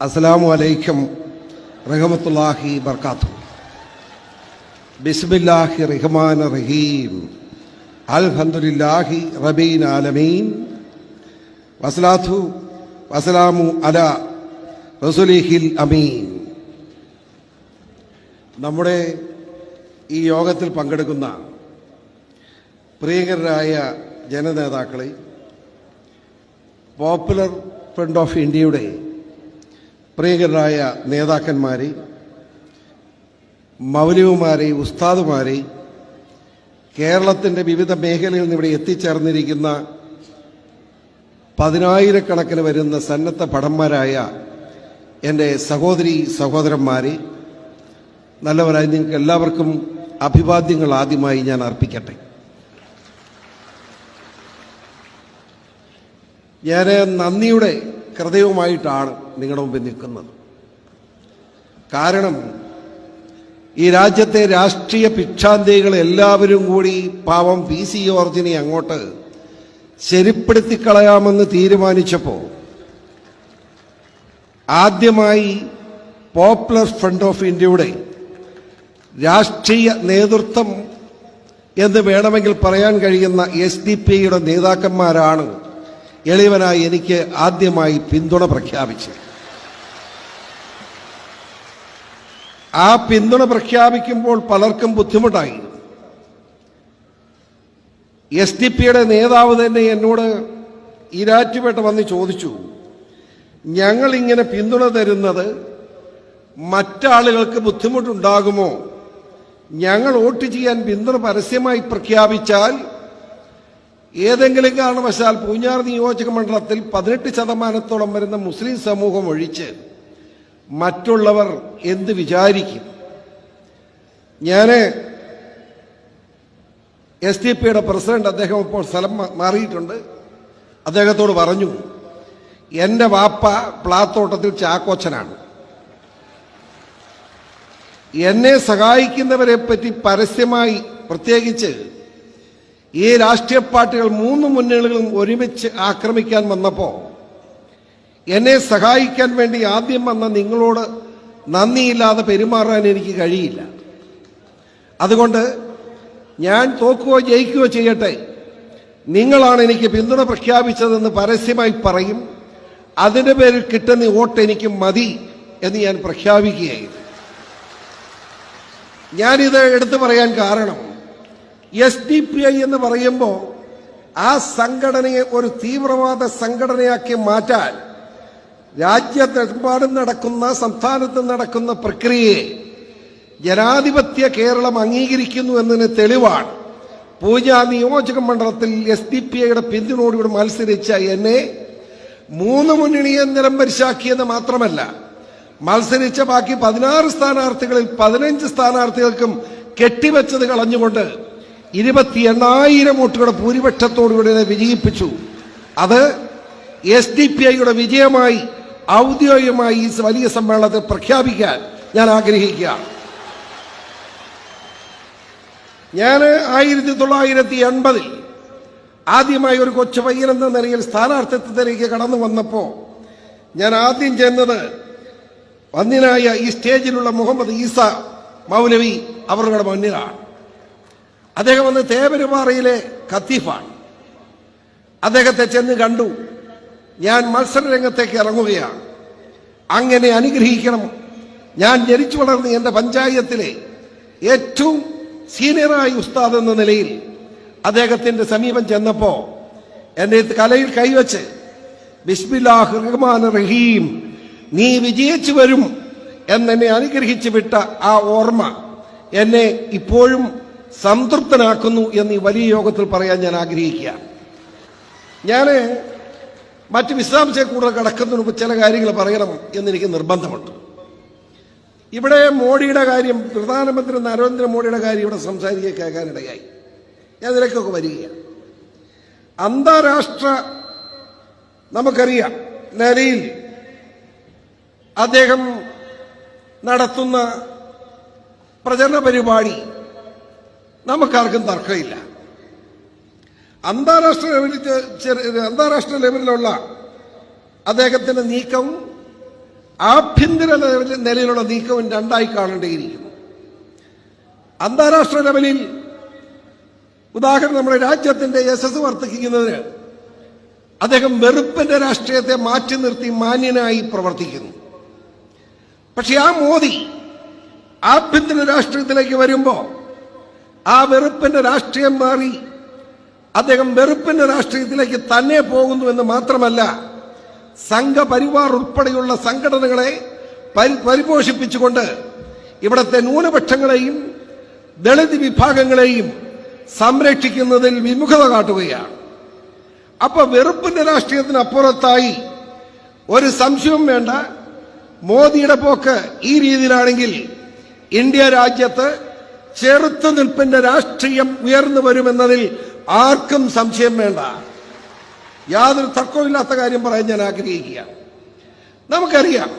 അസ്സലാമു അലൈക്കും റഹമത്തുല്ലാഹി ബർക്കാത്തു ബിസ്മില്ലാഹി റഹ്മാൻ റഹീം അൽഹംദുലില്ലാഹി റബീൻ ആലമീൻ. വസ്ലാത്തു വസ്സലാമു അല റസുലിഹിൽ അമീൻ. നമ്മുടെ ഈ യോഗത്തിൽ പങ്കെടുക്കുന്ന പ്രിയങ്കരായ ജനനേതാക്കളെ പോപ്പുലർ ഫ്രണ്ട് ഓഫ് ഇന്ത്യയുടെ പ്രിയങ്കരായ നേതാക്കന്മാരെ മൗലവിമാരെ ഉസ്താദുമാരെ കേരളത്തിന്റെ വിവിധ മേഖലയിൽ നിന്ന് ഇവിടെ എത്തിച്ചേർന്നിരിക്കുന്ന പതിനായിരക്കണക്കിന് വരുന്ന സന്നദ്ധ ഭടന്മാരായ എന്റെ സഹോദരി സഹോദരന്മാരെ നല്ലവരായി നിങ്ങൾക്ക് എല്ലാവർക്കും അഭിവാദ്യങ്ങൾ ആദ്യമായി ഞാൻ അർപ്പിക്കട്ടെ. ഞാൻ നന്ദിയുടെ ഹൃദയവുമായിട്ടാണ് നിങ്ങളുടെ മുമ്പിൽ നിൽക്കുന്നത്. കാരണം ഈ രാജ്യത്തെ രാഷ്ട്രീയ ഭിക്ഷാന്തികൾ എല്ലാവരും കൂടി പാവം പി സി ജോർജിനെ അങ്ങോട്ട് ശരിപ്പെടുത്തിക്കളയാമെന്ന് തീരുമാനിച്ചപ്പോൾ ആദ്യമായി പോപ്പുലർ ഫ്രണ്ട് ഓഫ് ഇന്ത്യയുടെ രാഷ്ട്രീയ നേതൃത്വം എന്ന് വേണമെങ്കിൽ പറയാൻ കഴിയുന്ന എസ് ഡി പി യുടെ നേതാക്കന്മാരാണ് എളിയവനായി എനിക്ക് ആദ്യമായി പിന്തുണ പ്രഖ്യാപിച്ചു. ആ പിന്തുണ പ്രഖ്യാപിക്കുമ്പോൾ പലർക്കും ബുദ്ധിമുട്ടായി. എസ് ഡി പിയുടെ നേതാവ് തന്നെ എന്നോട് ഇരാറ്റുപേട്ട വന്ന് ചോദിച്ചു ഞങ്ങൾ ഇങ്ങനെ പിന്തുണ തരുന്നത് മറ്റാളുകൾക്ക് ബുദ്ധിമുട്ടുണ്ടാകുമോ? ഞങ്ങൾ വോട്ട് ചെയ്യാൻ പിന്തുണ പരസ്യമായി പ്രഖ്യാപിച്ചാൽ ഏതെങ്കിലും കാരണവശാൽ പൂഞ്ഞാർ നിയോജക മണ്ഡലത്തിൽ പതിനെട്ട് ശതമാനത്തോളം വരുന്ന മുസ്ലിം സമൂഹം ഒഴിച്ച് മറ്റുള്ളവർ എന്ത് വിചാരിക്കും? ഞാൻ എസ് ടി പിയുടെ പ്രസിഡന്റ് അദ്ദേഹം ഇപ്പോൾ സ്ഥലം മാറിയിട്ടുണ്ട്. അദ്ദേഹത്തോട് പറഞ്ഞു എന്റെ വാപ്പ പ്ലാത്തോട്ടത്തിൽ ചാക്കോച്ചനാണ്. എന്നെ സഹായിക്കുന്നവരെ പറ്റി പരസ്യമായി പ്രത്യേകിച്ച് ഈ രാഷ്ട്രീയ പാർട്ടികൾ മൂന്ന് മുന്നണികളും ഒരുമിച്ച് ആക്രമിക്കാൻ വന്നപ്പോൾ എന്നെ സഹായിക്കാൻ വേണ്ടി ആദ്യം വന്ന നിങ്ങളോട് നന്ദിയില്ലാതെ പെരുമാറാൻ എനിക്ക് കഴിയില്ല. അതുകൊണ്ട് ഞാൻ തോക്കുകയോ ജയിക്കുകയോ ചെയ്യട്ടെ. നിങ്ങളാണ് എനിക്ക് പിന്തുണ പ്രഖ്യാപിച്ചതെന്ന് പരസ്യമായി പറയും. അതിന്റെ പേരിൽ കിട്ടുന്ന വോട്ട് എനിക്ക് മതി എന്ന് ഞാൻ പ്രഖ്യാപിക്കുകയായിരുന്നു. ഞാനിത് എടുത്തു പറയാൻ കാരണം എസ് ഡി പി ഐ എന്ന് പറയുമ്പോൾ ആ സംഘടനയെ ഒരു തീവ്രവാദ സംഘടനയാക്കി മാറ്റാൻ രാജ്യത്തെമ്പാടും നടക്കുന്ന സംസ്ഥാനത്ത് നടക്കുന്ന പ്രക്രിയയെ ജനാധിപത്യ കേരളം അംഗീകരിക്കുന്നു എന്നതിന് തെളിവാണ്. പൂജ നിയോജക മണ്ഡലത്തിൽ എസ് ഡി പി ഐയുടെ പിന്തുണയോടുകൂടി മത്സരിച്ച എന്നെ മൂന്ന് മുന്നണിയെ നിലംപരിശാക്കിയെന്ന് മാത്രമല്ല മത്സരിച്ച ബാക്കി പതിനാറ് സ്ഥാനാർത്ഥികളിൽ പതിനഞ്ച് സ്ഥാനാർത്ഥികൾക്കും കെട്ടിവെച്ചത് കളഞ്ഞുകൊണ്ട് ഇരുപത്തി എണ്ണായിരം വോട്ടുകളുടെ ഭൂരിപക്ഷത്തോടുകൂടി വിജയിപ്പിച്ചു. അത് എസ് ഡി പി ഐയുടെ വിജയമായി ഔദ്യോഗികമായി ഈ വലിയ സമ്മേളനത്തിൽ പ്രഖ്യാപിക്കാൻ ഞാൻ ആഗ്രഹിക്കുക. ഞാൻ ആയിരത്തി തൊള്ളായിരത്തി എൺപതിൽ ആദ്യമായി ഒരു കൊച്ചു പയ്യൻ എന്ന നിലയിൽ സ്ഥാനാർത്ഥിത്വത്തിലേക്ക് കടന്നു വന്നപ്പോൾ ഞാൻ ആദ്യം ചെന്നത് വന്നിനായ ഈ സ്റ്റേജിലുള്ള മുഹമ്മദ് ഈസ മൗലവി അവരുടെ മുന്നിലാണ്. അദ്ദേഹം വന്ന് തേവരുപാറയിലെ കത്തീഫാണ്. അദ്ദേഹത്തെ ചെന്ന് കണ്ടു. ഞാൻ മത്സരരംഗത്തേക്ക് ഇറങ്ങുകയാണ്. അങ്ങനെ അനുഗ്രഹിക്കണം. ഞാൻ ജനിച്ചു വളർന്ന് എന്റെ പഞ്ചായത്തിലെ ഏറ്റവും സീനിയറായ ഉസ്താദ് എന്ന നിലയിൽ അദ്ദേഹത്തിന്റെ സമീപം ചെന്നപ്പോൾ എന്റെ കലയിൽ കൈവച്ച് ബിസ്മില്ലാഹ് റഹ്മാൻ റഹീം നീ വിജയിച്ചു വരും എന്നെന്നെ അനുഗ്രഹിച്ചു വിട്ട ആ ഓർമ്മ എന്നെ ഇപ്പോഴും സംതൃപ്തനാക്കുന്നു എന്ന് ഈ വലിയ യോഗത്തിൽ പറയാൻ ഞാൻ ആഗ്രഹിക്കുക. ഞാൻ മറ്റ് വിശദാംശ കൂടുതൽ കടക്കുന്നതിന് മുമ്പ് ചില കാര്യങ്ങൾ പറയണം എന്നെനിക്ക് നിർബന്ധമുണ്ട്. ഇവിടെ മോഡിയുടെ കാര്യം പ്രധാനമന്ത്രി നരേന്ദ്രമോദിയുടെ കാര്യം ഇവിടെ സംസാരിക്കുക കേൾക്കാനിടയായി. ഞാൻ ഇതിലേക്കൊക്കെ വരികയാണ്. അന്താരാഷ്ട്ര നമുക്കറിയാം നിലയിൽ അദ്ദേഹം നടത്തുന്ന പ്രചരണ പരിപാടി നമുക്കാർക്കും തർക്കമില്ല. അന്താരാഷ്ട്ര ലെവലിൽ അന്താരാഷ്ട്ര ലെവലിലുള്ള അദ്ദേഹത്തിന്റെ നീക്കവും ആഭ്യന്തര ലെവലിൽ- നിലയിലുള്ള നീക്കവും രണ്ടായി കാണേണ്ടിയിരിക്കുന്നു. അന്താരാഷ്ട്ര ലെവലിൽ ഉദാഹരണം നമ്മുടെ രാജ്യത്തിന്റെ യശസ് വർദ്ധിക്കുന്നതിന് അദ്ദേഹം വെറുപ്പിന്റെ രാഷ്ട്രീയത്തെ മാറ്റി നിർത്തി മാന്യനായി പ്രവർത്തിക്കുന്നു. പക്ഷെ ആ മോദി ആഭ്യന്തര രാഷ്ട്രീയത്തിലേക്ക് വരുമ്പോൾ ആ വെറുപ്പിന്റെ രാഷ്ട്രീയം മാറി. അദ്ദേഹം വെറുപ്പിന്റെ രാഷ്ട്രീയത്തിലേക്ക് തന്നെ പോകുന്നു എന്ന് മാത്രമല്ല സംഘപരിവാർ ഉൾപ്പെടെയുള്ള സംഘടനകളെ പരി- പരിപോഷിപ്പിച്ചുകൊണ്ട് ഇവിടത്തെ ന്യൂനപക്ഷങ്ങളെയും ദളിത് വിഭാഗങ്ങളെയും സംരക്ഷിക്കുന്നതിൽ വിമുഖത കാട്ടുകയാണ്. അപ്പൊ വെറുപ്പിന്റെ രാഷ്ട്രീയത്തിനപ്പുറത്തായി ഒരു സംശയവും വേണ്ട. മോദിയുടെ പോക്ക് ഈ രീതിയിലാണെങ്കിൽ ഇന്ത്യ രാജ്യത്ത് ചെറുത്തുനിൽപ്പിന്റെ രാഷ്ട്രീയം ഉയർന്നു വരുമെന്നതിൽ ആർക്കും സംശയം വേണ്ട. യാതൊരു തർക്കമില്ലാത്ത കാര്യം പറയാൻ ഞാൻ ആഗ്രഹിക്കുക നമുക്കറിയാം